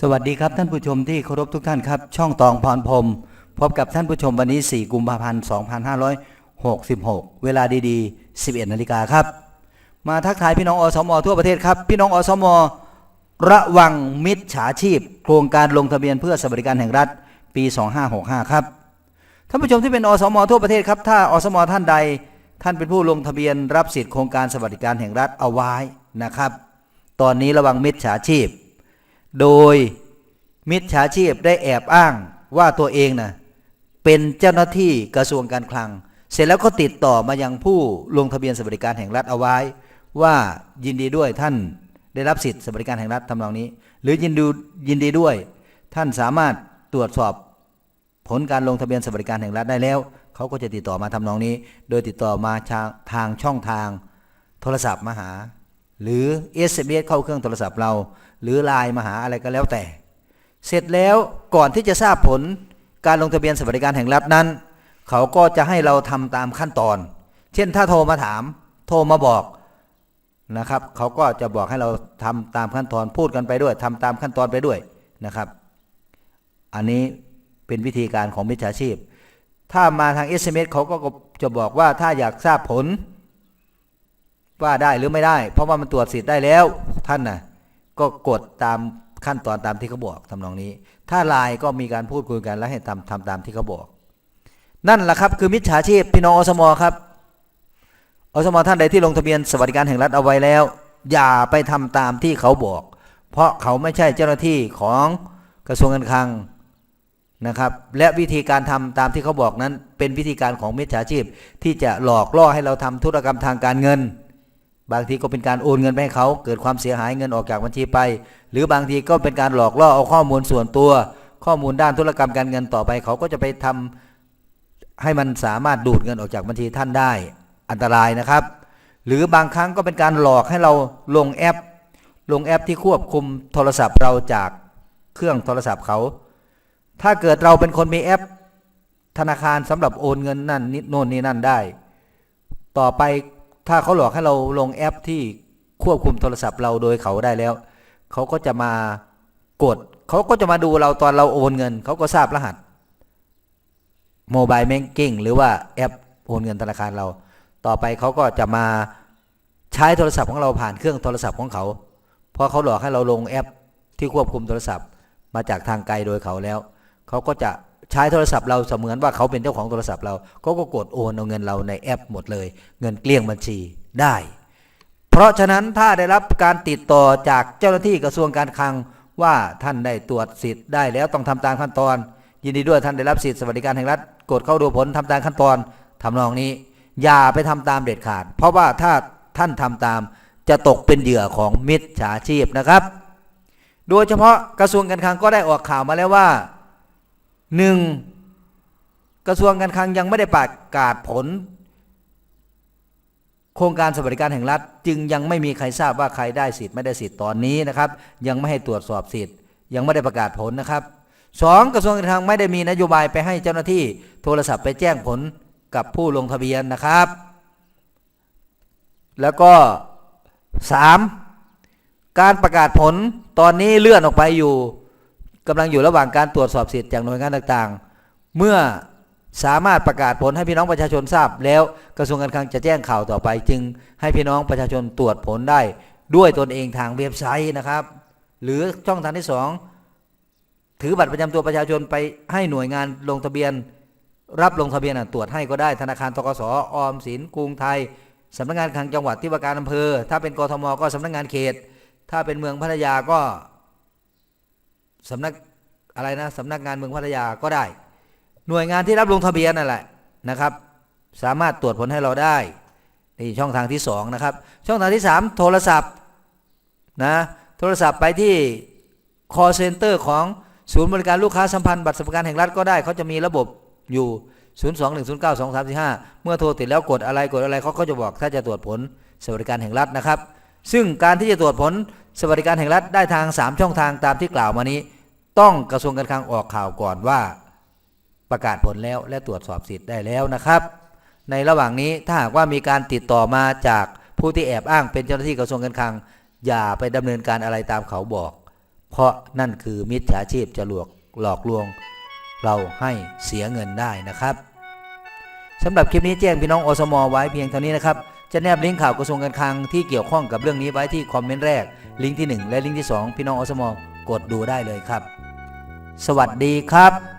สวัสดีครับท่านผู้ชมที่เคารพทุกท่านครับ ช่องตองพรพรมพบกับท่านผู้ชมวันนี้ 4 กุมภาพันธ์ 2566 เวลาดีๆ 11 นาฬิกาครับ มาทักทายพี่น้องอสมอทั่วประเทศครับ พี่น้องอสมอระวังมิจฉาชีพ โครงการลงทะเบียนเพื่อสวัสดิการแห่งรัฐปี 2565 ครับ ท่านผู้ชมที่เป็นอสมอทั่วประเทศครับ ถ้าอสมอท่านใด ท่านเป็นผู้ลงทะเบียนรับสิทธิโครงการสวัสดิการแห่งรัฐเอาไว้นะครับ ตอนนี้ระวังมิจฉาชีพ โดยมิจฉาชีพได้แอบอ้างว่าตัวเองนะเป็นเจ้าหน้าที่กระทรวงการคลัง เสร็จแล้วก็ติดต่อมายังผู้ลงทะเบียนสวัสดิการแห่งรัฐเอาไว้ ว่ายินดีด้วยท่านได้รับสิทธิสวัสดิการแห่งรัฐทำนองนี้ หรือยินดียินดีด้วย ท่านสามารถตรวจสอบผลการลงทะเบียนสวัสดิการแห่งรัฐได้แล้ว เขาก็จะติดต่อมาทำนองนี้ โดยติดต่อมาทางช่องทางโทรศัพท์มาหา หรือ SMS เข้าเครื่องโทรศัพท์เรา หรือไลน์มาหาอะไรก็แล้วแต่ เสร็จแล้วก่อนที่จะทราบผลการลงทะเบียนสวัสดิการแห่งรัฐนั้น เขาก็จะให้เราทำตามขั้นตอน เช่นถ้าโทรมาถาม โทรมาบอกนะครับ เขาก็จะบอกให้เราทำตามขั้นตอนพูดกันไปด้วยทำตามขั้นตอนไปด้วยนะครับ อันนี้เป็นวิธีการของมิจฉาชีพ ถ้ามาทาง SMS เขาก็จะบอกว่าถ้าอยากทราบผล ว่าได้หรือไม่ได้ เพราะว่ามันตรวจสิทธิ์ได้แล้วท่านน่ะก็กดตามขั้นตอนตามที่เขาบอกทำนองนี้ ถ้าลน์ก็มีการพูดคุยกันและให้ทำทำตามที่เขาบอก นั่นแหละครับคือมิจฉาชีพพี่น้องอสมครับอสมท่านใดที่ลงทะเบียนสวัสดิการแห่งรัฐเอาไว้แล้ว อย่าไปทำตามที่เขาบอก เพราะเขาไม่ใช่เจ้าหน้าที่ของกระทรวงการคลังนะครับ และวิธีการทำตามที่เขาบอกนั้น เป็นวิธีการของมิจฉาชีพที่จะหลอกล่อให้เราทำธุรกรรมทางการเงิน บางทีก็เป็นการโอนเงินไปให้เขาเกิดความเสียหายเงินออกจากบัญชีไป หรือบางทีก็เป็นการหลอกล่อเอาข้อมูลส่วนตัว ข้อมูลด้านธุรกรรมการเงินต่อไป เขาก็จะไปทำให้มันสามารถดูดเงินออกจากบัญชีท่านได้อันตรายนะครับ หรือบางครั้งก็เป็นการหลอกให้เราลงแอป ลงแอปที่ควบคุมโทรศัพท์เราจากเครื่องโทรศัพท์เขา ถ้าเกิดเราเป็นคนมีแอป ธนาคารสำหรับโอนเงินนั่นนิดโน่นนี่นั่นได้ ต่อไป ถ้าเขาหลอกให้เราลงแอปที่ควบคุมโทรศัพท์เราโดยเขาได้แล้ว เขาก็จะมากด เขาก็จะมาดูเราตอนเราโอนเงิน เขาก็ทราบรหัสโมบายแมงกิ้งหรือว่าแอปโอนเงินธนาคารเรา ต่อไปเขาก็จะมาใช้โทรศัพท์ของเราผ่านเครื่องโทรศัพท์ของเขา เพราะเขาหลอกให้เราลงแอปที่ควบคุมโทรศัพท์มาจากทางไกลโดยเขาแล้ว เขาก็จะ ใช้โทรศัพท์เราเสมือนว่าเขาเป็นเจ้าของโทรศัพท์เราเขาก็กดโอนเอาเงินเราในแอปหมดเลย เงินเกลี้ยงบัญชีได้ เพราะฉะนั้นถ้าได้รับการติดต่อจากเจ้าหน้าที่กระทรวงการคลังว่าท่านได้ตรวจสิทธิ์ได้แล้วต้องทำตามขั้นตอน ยินดีด้วยท่านได้รับสิทธิสวัสดิการแห่งรัฐกดเข้าดูผลทำตามขั้นตอนทำนองนี้ อย่าไปทำตามเด็ดขาด เพราะว่าถ้าท่านทำตามจะตกเป็นเหยื่อของมิจฉาชีพนะครับ โดยเฉพาะกระทรวงการคลังก็ได้ออกข่าวมาแล้วว่า หนึ่งกระทรวงการคลังยังไม่ได้ประกาศผล โครงการสวัสดิการแห่งรัฐ จึงยังไม่มีใครทราบว่าใครได้สิทธิ์ไม่ได้สิทธิ์ตอนนี้นะครับ ยังไม่ให้ตรวจสอบสิทธิ์ ยังไม่ได้ประกาศผลนะครับสองกระทรวงการคลังไม่ได้มีนโยบายไปให้เจ้าหน้าที่โทรศัพท์ไปแจ้งผลกับผู้ลงทะเบียนนะครับ แล้วก็สามการประกาศผลตอนนี้เลื่อนออกไปอยู่ กำลังอยู่ระหว่างการตรวจสอบสิทธิ์จากหน่วยงานต่างๆ เมื่อสามารถประกาศผลให้พี่น้องประชาชนทราบ แล้วกระทรวงการคลังจะแจ้งข่าวต่อไป จึงให้พี่น้องประชาชนตรวจผลได้ด้วยตนเองทางเว็บไซต์นะครับ หรือช่องทางที่สองถือบัตรประจำตัวประชาชนไปให้หน่วยงานลงทะเบียน รับลงทะเบียนตรวจให้ก็ได้ธนาคารทกสออมสินกรุงไทยสำนักงานคลังจังหวัดที่ว่าการอำเภอ ถ้าเป็นกทมก็สำนักงานเขต ถ้าเป็นเมืองพัทยาก็ สำนักอะไรนะสำนักงานเมืองพัทยาก็ได้ หน่วยงานที่รับลงทะเบียนนั่นแหละนะครับ สามารถตรวจผลให้เราได้นี่ช่องทางที่สองนะครับ ช่องทางที่สามโทรศัพท์นะโทรศัพท์ไปที่ call center ของศูนย์บริการลูกค้าสัมพันธ์บัตรสวัสดิการแห่งรัฐก็ได้เขาจะมีระบบอยู่ 0 2 1 0 9 2 3 4 5 เมื่อโทรติดแล้วกดอะไรกดอะไรเขาก็จะบอกถ้าจะตรวจผลสวัสดิการแห่งรัฐนะครับ ซึ่งการที่จะตรวจผลสวัสดิการแห่งรัฐได้ทาง 3 ช่องทางตามที่กล่าวมานี้ ต้องกระทรวงการคลังออกข่าวก่อนว่าประกาศผลแล้วและตรวจสอบสิทธิ์ได้แล้วนะครับ ในระหว่างนี้ถ้าหากว่ามีการติดต่อมาจากผู้ที่แอบอ้างเป็นเจ้าหน้าที่กระทรวงการคลัง อย่าไปดำเนินการอะไรตามเขาบอก เพราะนั่นคือมิจฉาชีพจะหลอกหลอกลวง เราให้เสียเงินได้นะครับสำหรับคลิปนี้แจ้งพี่น้องอสมอไว้เพียงเท่านี้นะครับจะแนบลิงก์ข่าวกระทรวงการคลังที่เกี่ยวข้องกับเรื่องนี้ไว้ที่คอมเมนต์แรกลิงก์ที่ 1 และลิงก์ที่ 2 พี่น้องอสมอกดดูได้เลยครับ สวัสดีครับ